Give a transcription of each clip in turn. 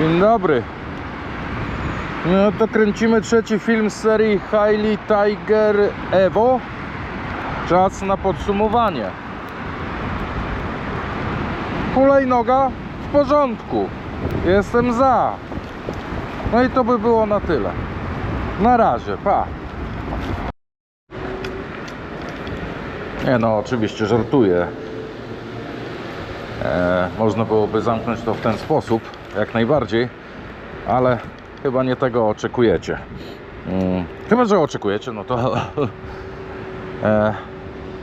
Dzień dobry. No to kręcimy trzeci film z serii Hailey Tiger Evo. Czas na podsumowanie. Hulajnoga w porządku. Jestem za. No i to by było na tyle. Na razie, pa. Nie no, oczywiście żartuję. E, można byłoby zamknąć to w ten sposób, jak najbardziej, ale chyba nie tego oczekujecie. Mm, chyba, że oczekujecie, no to, e,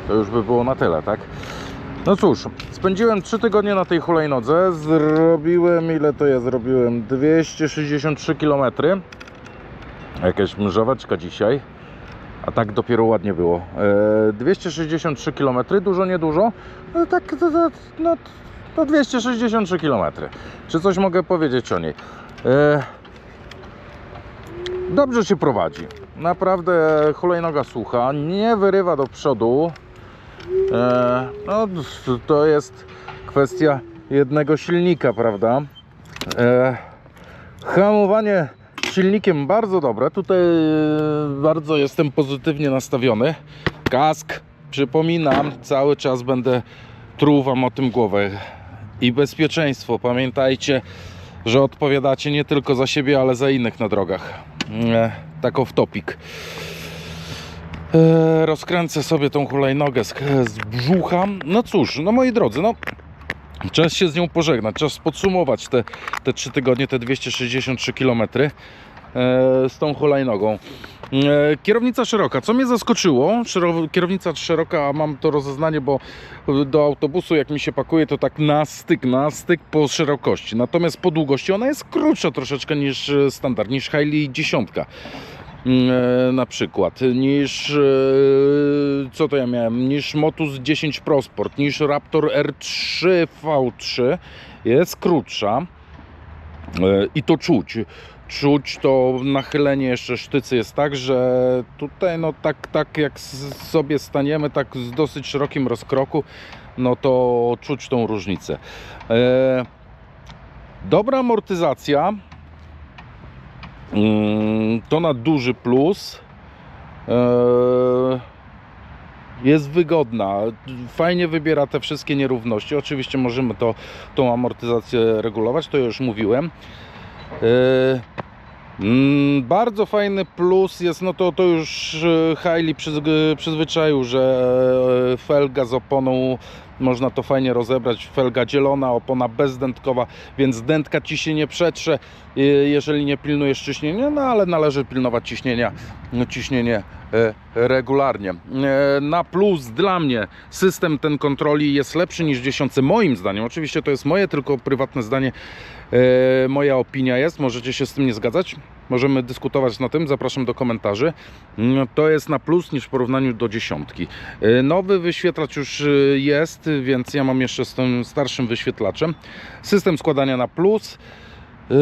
to już by było na tyle, tak? No cóż, spędziłem 3 tygodnie na tej hulajnodze. Zrobiłem, ile to ja zrobiłem? 263 km. Jakaś mrzaweczka dzisiaj. A tak dopiero ładnie było. E, 263 km, dużo, niedużo. No tak, no, to 263 km. Czy coś mogę powiedzieć o niej? E, dobrze się prowadzi. Naprawdę hulajnoga słucha, nie wyrywa do przodu. E, no, to jest kwestia jednego silnika, prawda? E, hamowanie silnikiem bardzo dobre. Tutaj bardzo jestem pozytywnie nastawiony. Kask, przypominam, cały czas będę truł wam o tym głowę. I bezpieczeństwo. Pamiętajcie, że odpowiadacie nie tylko za siebie, ale za innych na drogach. E, tak off topic. E, rozkręcę sobie tą hulajnogę z, z brzucha. No cóż, no moi drodzy, no czas się z nią pożegnać, czas podsumować te, te 3 tygodnie, te 263 km e, z tą hulajnogą. E, kierownica szeroka, co mnie zaskoczyło, kierownica szeroka, mam to rozeznanie, bo do autobusu jak mi się pakuje, to tak na styk, na styk po szerokości. Natomiast po długości ona jest krótsza troszeczkę niż e, standard, niż Hailey 10 e, na przykład, niż co to ja miałem, niż Motus 10 Pro Sport, niż Raptor R3 V3 jest krótsza i to czuć. Czuć to nachylenie jeszcze sztycy jest tak, że tutaj no tak, tak jak sobie staniemy tak z dosyć szerokim rozkroku, no to czuć tą różnicę. E, dobra amortyzacja, Mm, to na duży plus. Eee, Jest wygodna, fajnie wybiera te wszystkie nierówności. Oczywiście możemy to, tą amortyzację regulować, to już mówiłem. Eee, mm, Bardzo fajny plus jest, no to, to już e, Hailey przyzwy- przyzwyczaił, że e, felga z oponą można to fajnie rozebrać. Felga dzielona, opona bezdętkowa, więc dętka ci się nie przetrze, e, jeżeli nie pilnujesz ciśnienia, no ale należy pilnować ciśnienia, ciśnienie e, regularnie. E, Na plus dla mnie system ten kontroli jest lepszy niż w dziesiątce, moim zdaniem. Oczywiście to jest moje tylko prywatne zdanie. Moja opinia jest, możecie się z tym nie zgadzać. Możemy dyskutować na tym, zapraszam do komentarzy. No, To jest na plus niż w porównaniu do dziesiątki. E, Nowy wyświetlacz już e, jest, więc ja mam jeszcze z tym starszym wyświetlaczem. System składania na plus. E,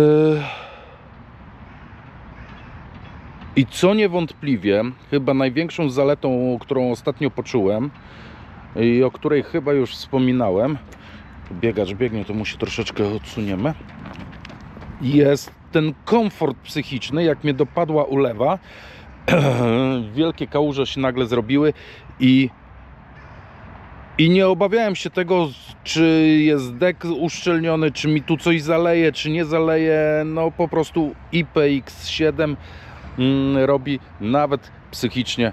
I co niewątpliwie, chyba największą zaletą, którą ostatnio poczułem i o której chyba już wspominałem, biegacz biegnie, to mu się troszeczkę odsuniemy, jest ten komfort psychiczny, jak mnie dopadła ulewa, wielkie kałuże się nagle zrobiły i i nie obawiałem się tego, czy jest dek uszczelniony, czy mi tu coś zaleje, czy nie zaleje. No po prostu IPX7 mm, robi nawet psychicznie e,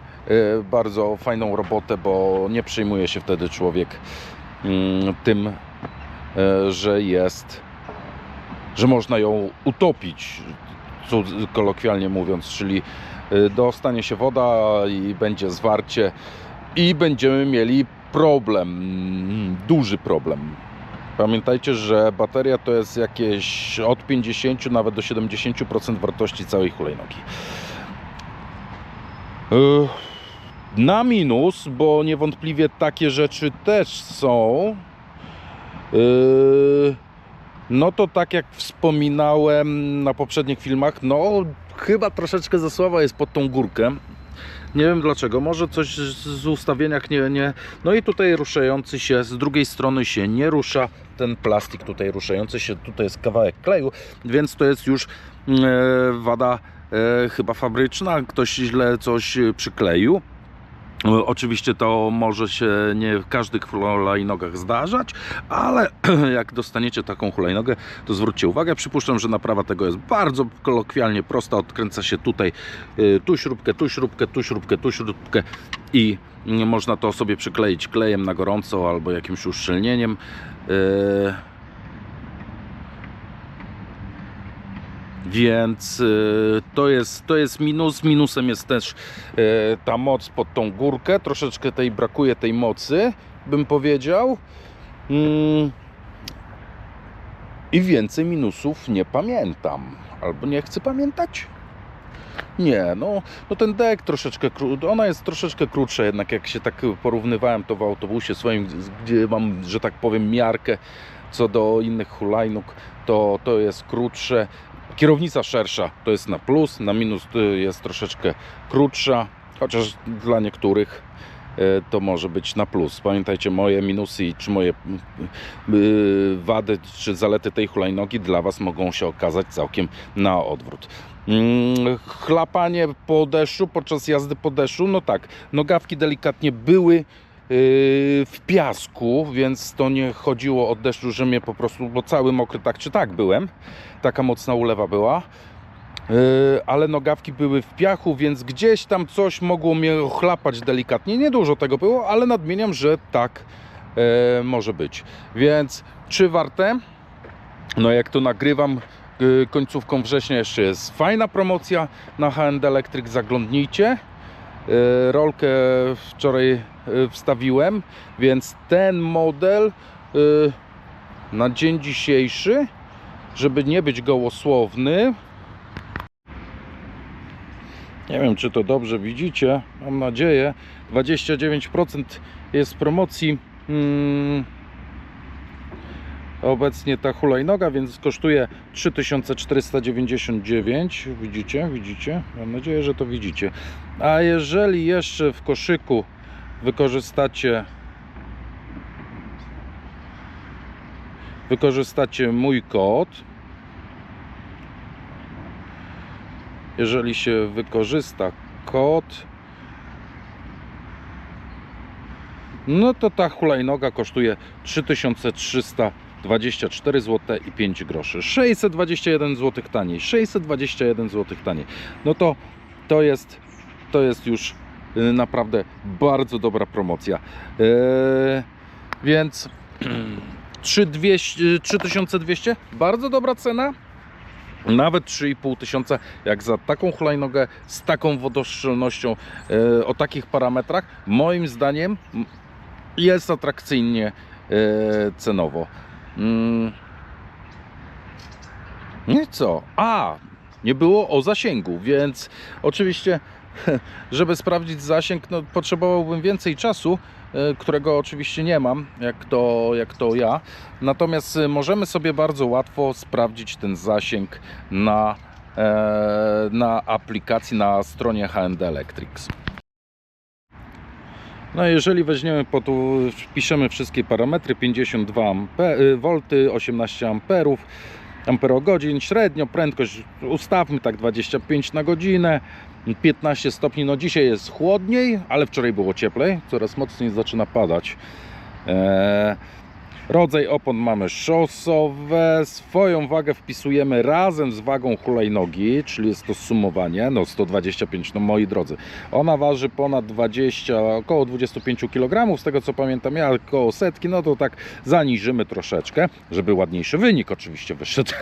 bardzo fajną robotę, bo nie przejmuje się wtedy człowiek mm, tym, e, że jest, że można ją utopić, kolokwialnie mówiąc, czyli e, dostanie się woda i będzie zwarcie i będziemy mieli problem, mm, duży problem. Pamiętajcie, że bateria to jest jakieś od 50 nawet do 70% wartości całej hulajnogi. Yy, Na minus, bo niewątpliwie takie rzeczy też są. Yy, No to tak jak wspominałem na poprzednich filmach, no chyba troszeczkę za słaba jest pod tą górkę. Nie wiem dlaczego, może coś z ustawieniach nie, nie. No i tutaj ruszający się, z drugiej strony się nie rusza. Ten plastik tutaj ruszający się, tutaj jest kawałek kleju, więc to jest już e, wada e, chyba fabryczna. Ktoś źle coś przykleił. Oczywiście to może się nie w każdych hulajnogach zdarzać, ale jak dostaniecie taką hulajnogę, to zwróćcie uwagę. Przypuszczam, że naprawa tego jest bardzo kolokwialnie prosta. Odkręca się tutaj y, tu śrubkę, tu śrubkę, tu śrubkę, tu śrubkę i można to sobie przykleić klejem na gorąco albo jakimś uszczelnieniem. Więc y, to jest, to jest minus. Minusem jest też y, ta moc pod tą górkę. Troszeczkę tej brakuje tej mocy, bym powiedział. Mm. I więcej minusów nie pamiętam. Albo nie chcę pamiętać. Nie, no, no ten dek troszeczkę, ona jest troszeczkę krótsza, jednak jak się tak porównywałem to w autobusie swoim, gdzie mam, że tak powiem, miarkę co do innych hulajnóg, to, to jest krótsze. Kierownica szersza to jest na plus, na minus y, jest troszeczkę krótsza, chociaż dla niektórych y, to może być na plus. Pamiętajcie, moje minusy czy moje y, wady czy zalety tej hulajnogi dla Was mogą się okazać całkiem na odwrót. Mm, Chlapanie po deszczu, podczas jazdy po deszczu, no tak, nogawki delikatnie były w piasku, więc to nie chodziło od deszczu, że mnie po prostu, bo cały mokry tak czy tak byłem, taka mocna ulewa była. Yy, ale nogawki były w piachu, więc gdzieś tam coś mogło mnie chlapać delikatnie. Niedużo tego było, ale nadmieniam, że tak e, może być. Więc czy warte? No jak to nagrywam końcówką września jeszcze jest fajna promocja na HND Electric, zaglądnijcie. Y, Rolkę wczoraj y, wstawiłem, więc ten model y, na dzień dzisiejszy, żeby nie być gołosłowny, nie wiem, czy to dobrze widzicie. Mam nadzieję. 29% jest promocji. Mm, obecnie ta hulajnoga, więc kosztuje 3499. Widzicie? Widzicie? Mam nadzieję, że to widzicie. A jeżeli jeszcze w koszyku wykorzystacie wykorzystacie mój kod jeżeli się wykorzysta kod no to ta hulajnoga kosztuje 3324 zł i 5 groszy. 621 zł taniej. 621 zł taniej. No to to jest to jest już y, naprawdę bardzo dobra promocja. Eee, więc 3200, 3200 bardzo dobra cena. Nawet 3,5 tysiąca, jak za taką hulajnogę z taką wodoszczelnością, e, o takich parametrach, moim zdaniem jest atrakcyjnie e, cenowo. Mm. A, nie było o zasięgu, więc oczywiście, żeby sprawdzić zasięg, no, potrzebowałbym więcej czasu, e, którego oczywiście nie mam, jak to, jak to ja. Natomiast e, możemy sobie bardzo łatwo sprawdzić ten zasięg na, e, na aplikacji, na stronie HND Electrics. No jeżeli weźmiemy, po tu wpiszemy wszystkie parametry 52 ampe, y, volty, 18 amperów, amperogodzin, średnio prędkość ustawmy tak 25 na godzinę, 15 stopni, no dzisiaj jest chłodniej, ale wczoraj było cieplej, coraz mocniej zaczyna padać. Eee, rodzaj opon mamy szosowe, swoją wagę wpisujemy razem z wagą hulajnogi, czyli jest to sumowanie, no 125, no moi drodzy. Ona waży ponad 20, około 25 kg, z tego co pamiętam ja, około setki, no to tak zaniżymy troszeczkę, żeby ładniejszy wynik oczywiście wyszedł.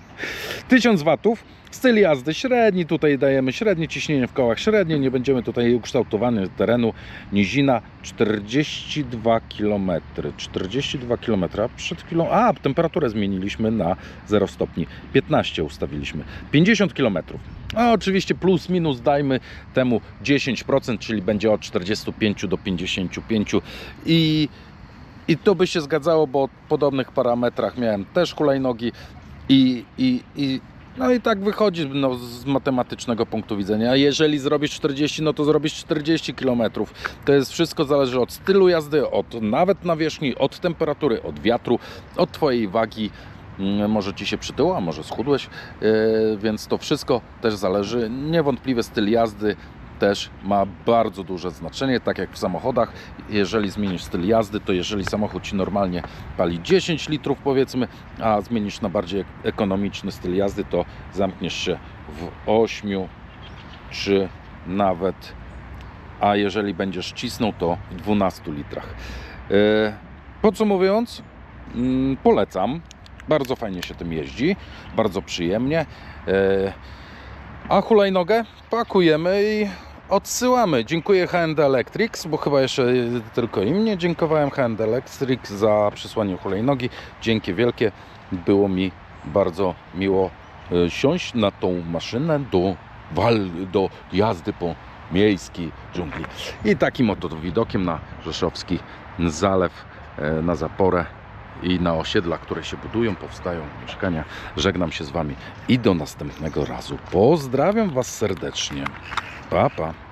1000 watów, styl jazdy średni, tutaj dajemy średnie ciśnienie w kołach średnie, nie będziemy tutaj ukształtowany terenu, nizina 42 km, 42 km, przed chwilą, a temperaturę zmieniliśmy na 0 stopni, 15 ustawiliśmy, 50 km. A oczywiście plus minus dajmy temu 10%, czyli będzie od 45 do 55 i i to by się zgadzało, bo o podobnych parametrach miałem też hulajnogi i, i, i No i tak wychodzi no, z matematycznego punktu widzenia. Jeżeli zrobisz 40, no to zrobisz 40 km. To jest wszystko zależy od stylu jazdy, od nawet nawierzchni, od temperatury, od wiatru, od Twojej wagi. Mm, Może Ci się przytyło, a może schudłeś, yy, więc to wszystko też zależy. Niewątpliwie styl jazdy też ma bardzo duże znaczenie, tak jak w samochodach. Jeżeli zmienisz styl jazdy, to jeżeli samochód Ci normalnie pali 10 litrów powiedzmy, a zmienisz na bardziej ek- ekonomiczny styl jazdy, to zamkniesz się w 8 czy nawet, a jeżeli będziesz cisnął, to w 12 litrach. E, Podsumowując, mm, polecam. Bardzo fajnie się tym jeździ, bardzo przyjemnie. E, A hulajnogę pakujemy i odsyłamy. Dziękuję H&D Electrics, bo chyba jeszcze tylko im nie dziękowałem H&D Electric za przysłanie hulajnogi. Dzięki wielkie. Było mi bardzo miło e, siąść na tą maszynę do, wal, do jazdy po miejskiej dżungli. I takim oto widokiem na Rzeszowski Zalew, e, na Zaporę i na osiedla, które się budują, powstają mieszkania. Żegnam się z Wami i do następnego razu. Pozdrawiam Was serdecznie. Pa, pa.